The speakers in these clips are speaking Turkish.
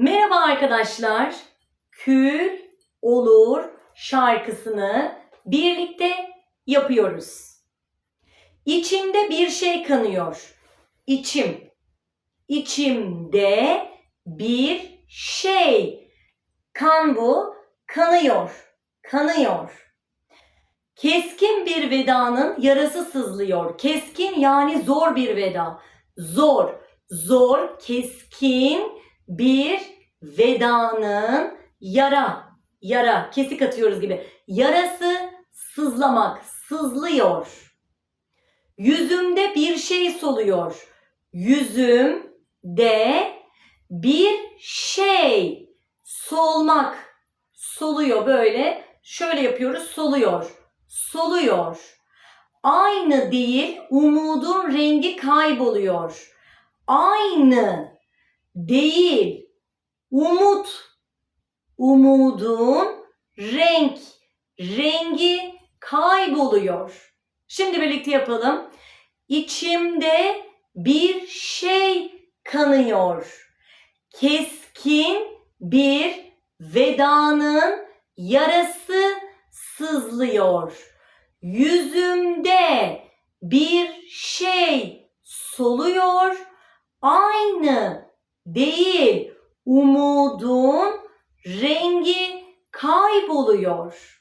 Merhaba arkadaşlar. Kül olur şarkısını birlikte yapıyoruz. İçimde bir şey kanıyor. İçim. İçimde bir şey. Kan bu. Kanıyor. Kanıyor. Keskin bir vedanın yarası sızlıyor. Keskin yani zor bir veda. Zor. Zor, keskin bir vedanın yara, yara, kesik atıyoruz gibi. Yarası sızlamak, sızlıyor. Yüzümde bir şey soluyor. Yüzümde bir şey solmak, soluyor böyle. Şöyle yapıyoruz, soluyor, soluyor. Aynı değil, umudun rengi kayboluyor. Aynı değil. Umut. Umudun renk. Rengi kayboluyor. Şimdi birlikte yapalım. İçimde bir şey kanıyor. Keskin bir vedanın yarası sızlıyor. Yüzümde bir şey soluyor. Aynı değil. Umudun rengi kayboluyor.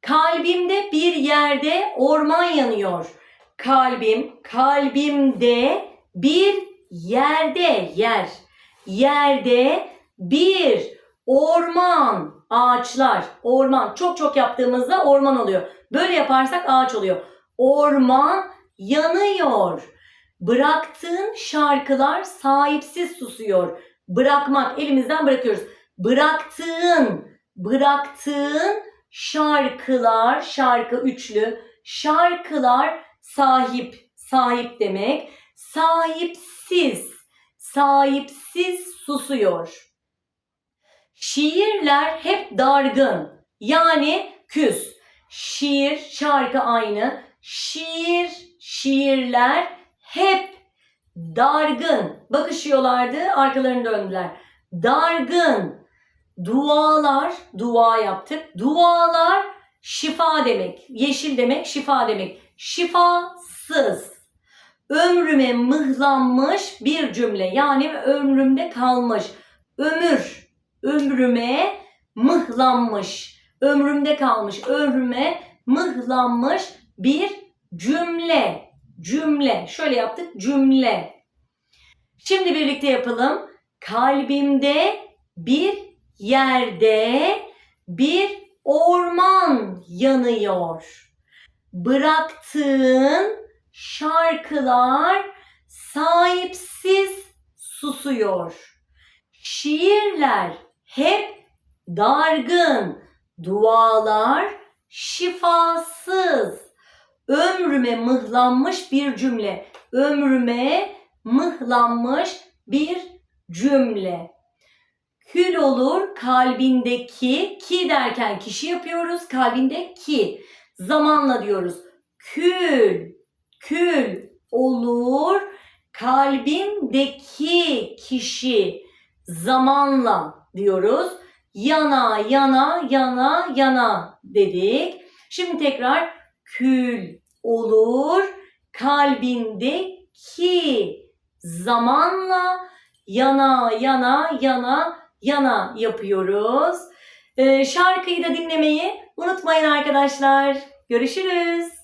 Kalbimde bir yerde orman yanıyor. Kalbim, kalbimde bir yerde yer. Yerde bir orman, ağaçlar, orman. Çok çok yaptığımızda orman oluyor. Böyle yaparsak ağaç oluyor. Orman yanıyor. Bıraktığın şarkılar sahipsiz susuyor. Bırakmak, elimizden bırakıyoruz. Bıraktığın, bıraktığın şarkılar, şarkı üçlü, şarkılar sahip, sahip demek. Sahipsiz, sahipsiz susuyor. Şiirler hep dargın, yani küs. Şiir, şarkı aynı. Şiir, şiirler hep dargın. Bakışıyorlardı, arkalarını döndüler. Dargın. Dualar, dua yaptık. Dualar şifa demek. Yeşil demek, şifa demek. Şifasız. Ömrüme mıhlanmış bir cümle. Yani ömrümde kalmış. Ömür. Ömrüme mıhlanmış. Ömrümde kalmış. Ömrüme mıhlanmış bir cümle. Cümle. Şöyle yaptık. Cümle. Şimdi birlikte yapalım. Kalbimde bir yerde bir orman yanıyor. Bıraktığın şarkılar sahipsiz susuyor. Şiirler hep dargın, dualar şifasız. Ömrüme mıhlanmış bir cümle. Ömrüme mıhlanmış bir cümle. Kül olur kalbindeki ki derken kişi yapıyoruz. Kalbindeki zamanla diyoruz. Kül, kül olur kalbindeki kişi zamanla diyoruz. Yana, yana, yana, yana dedik. Şimdi tekrar kül olur kalbindeki zamanla yana, yana, yana, yana yapıyoruz. Ee, şarkıyı da dinlemeyi unutmayın arkadaşlar. Görüşürüz.